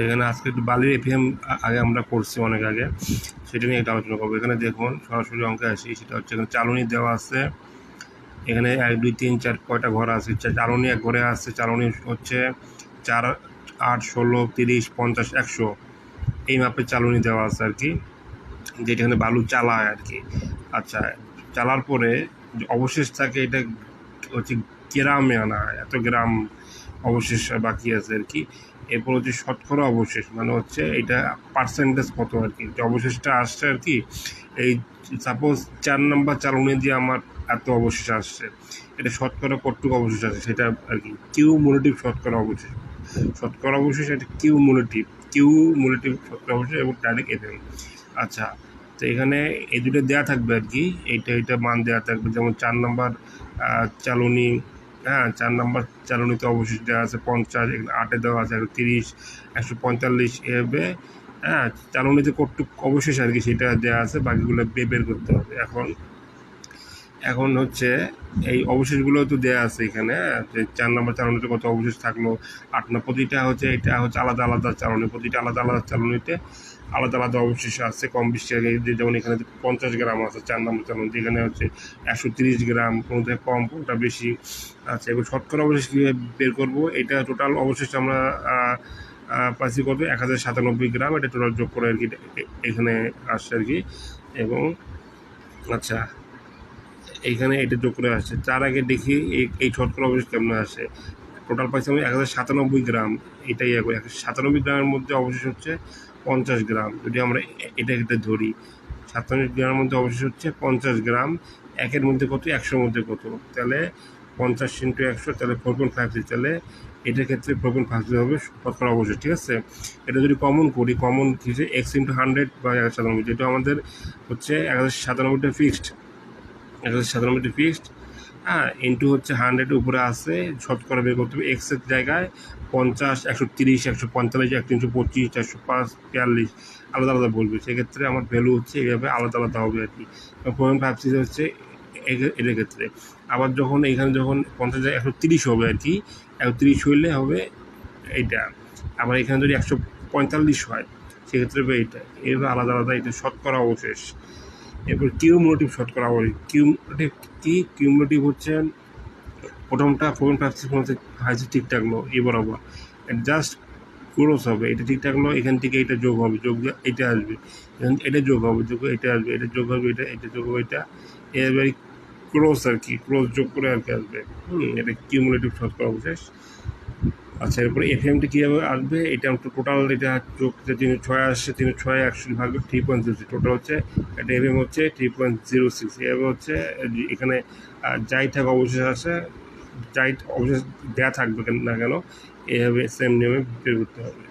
এখানে আজকে একটু বালির এপিএম আগে আমরা করছি অনেক আগে। সেটা নিয়ে একটা আলোচনা করব। এখানে দেখুন, সরাসরি অঙ্কে আসি। সেটা হচ্ছে এখানে চালনি দেওয়া আছে। এখানে এক, দুই, তিন, চার, কয়টা ঘর আছে? চালনি এক ঘরে আছে। চালনি হচ্ছে চার, আট, ষোলো, তিরিশ, পঞ্চাশ, একশো। এই মাপের চালনি দেওয়া আছে আর কি। যেটা এখানে বালু চালায় আর কি। আচ্ছা চালার পরে অবশেষ থাকে এটা হচ্ছে গ্রামে আনা। এত গ্রাম অবশেষ বাকি আছে আর কি। এরপর হচ্ছে শতকরা অবশেষ মানে হচ্ছে এটা পার্সেন্টেজ কত আর কি? যে অবশেষটা আসছে আর কি, এই সাপোজ চার নাম্বার চালনি দিয়ে আমার এত অবশেষ আসছে, এটা শতকরা কতটুকু অবশেষ আছে সেটা আর কি? কিউ কিউমুলেটিভ শতকরা অবশেষ। শতকরা অবশেষ এটা কিউমুলেটিভ কিউমুলেটিভ শতকরা অবশেষ এবং ডাইরেক্ট এফএম আচ্ছা তো এখানে এই দুটো দেওয়া থাকবে আর কি, এইটা এইটা মান দেওয়া থাকবে, যেমন চার নাম্বার চালনি হ্যাঁ চার নাম্বার চালনিতে অবশেষ দেওয়া আছে পঞ্চাশ আটে দেওয়া আছে একশো তিরিশ একশো পঁয়তাল্লিশ এভাবে হ্যাঁ চালনিতে কটুক অবশেষ আর কি সেটা দেওয়া আছে বাকিগুলো বে- বের করতে হবে। এখন এখন হচ্ছে এই অবশেষগুলো তো দেওয়া আছে এখানে হ্যাঁ, যে চার নম্বর চালনিতে কত অবশেষ থাকল আট নম্বর প্রতিটা হচ্ছে এটা হচ্ছে আলাদা আলাদা চালনি প্রতিটা আলাদা আলাদা চালনিতে আলাদা আলাদা অবশেষ আছে, কম বেশি যেমন এখানে পঞ্চাশ গ্রাম আছে, চার নম্বর চালনিতে এখানে হচ্ছে একশো তিরিশ গ্রাম কোনোটা কম, কোনটা বেশি আচ্ছা এবার শতকরা অবশেষ বের করব? এটা টোটাল অবশেষ আমরা পাচ্ছি কত? এক হাজার সাতানব্বই গ্রাম। এটা টোটাল যোগ করে আর কি এখানে আসছে আর কি। এবং আচ্ছা এইখানে এটা যোগ করে আসছে। তার আগে দেখি এই শতকরা অবশেষ কেমন আসে। টোটাল পাইছি আমি এক হাজার সাতানব্বই গ্রাম। এটাই এক একশো সাতানব্বই গ্রামের মধ্যে অবশেষ হচ্ছে পঞ্চাশ গ্রাম। যদি আমরা এটা এটা ধরি, সাতানব্বই গ্রামের মধ্যে অবশেষ হচ্ছে পঞ্চাশ গ্রাম। একের মধ্যে কত? একশোর মধ্যে কত? তাহলে পঞ্চাশ ইন্টু একশো, তাহলে ফোর পয়েন্ট ফাইভ তাহলে এটার ক্ষেত্রে ফোর পয়েন্ট ফাইভ হবে শতকরা অবশ্যই ঠিক আছে? এটা যদি কমন করি কমন কিছু এক্স ইন্টু হান্ড্রেড বা এক হাজার সাতানব্বই। যেটা আমাদের হচ্ছে এক হাজার সাতানব্বইটা ফিক্সড এক হাজার সাতানব্বইটা ফিক্সড হ্যাঁ ইন্টু হচ্ছে হান্ড্রেডের উপরে আছে, শতকরা বের করতে হবে এক্সের জায়গায় পঞ্চাশ, একশো তিরিশ, একশো এক তিনশো পঁচিশ চারশো পাঁচ, বিয়াল্লিশ, আলাদা আলাদা বলবে। সেক্ষেত্রে আমার ভ্যালু হচ্ছে এইভাবে আলাদা আলাদা হবে আর কি। পয়েন্ট ফাইভ সিক্স হচ্ছে এটার ক্ষেত্রে। আবার যখন এখানে যখন পঞ্চাশ, একশো তিরিশ হবে আর কি, একশো তিরিশ হইলে হবে এইটা। আবার এখানে যদি একশো পঁয়তাল্লিশ হয়, সেক্ষেত্রে এইটা। এইভাবে আলাদা আলাদা এটা শতকরা অবশেষ। এরপর কিউমুলেটিভ শতকরা অবশেষ কিউমুলেটিভ কি? কিউমুলেটিভ হচ্ছে, প্রথমটা ফোর ফাইভ সিক্স মধ্যে হাইসে ঠিক থাকল এ বরাবর। জাস্ট ক্রোস হবে। এটা ঠিক থাকল এখান থেকে এটা যোগ হবে। যোগ এটা আসবে। এখান এটা যোগ হবে। যোগ এটা আসবে। এটা যোগ হবে। এটা এটা যোগ হবে। এটা, এবার ক্রোস আর কি। ক্রোস যোগ করে আর কি আসবে। হুম, এটা কিউমুলেটিভ শর্ট করা অবশেষ আচ্ছা এরপরে এফ এমটি কীভাবে আসবে? এটা টোটাল এটা চোখ যে তিন, ছয় আসছে, তিন, ছয় একশো ভাগ three point zero six total হচ্ছে, এটা এফ এম হচ্ছে থ্রি পয়েন্ট জিরো সিক্স এভাবে হচ্ছে, এখানে যাই থাক অবশেষে আসে, যাই, অবশেষ দেয়া থাকবে না কেন, এভাবে সেম নিয়মে বের করতে হবে।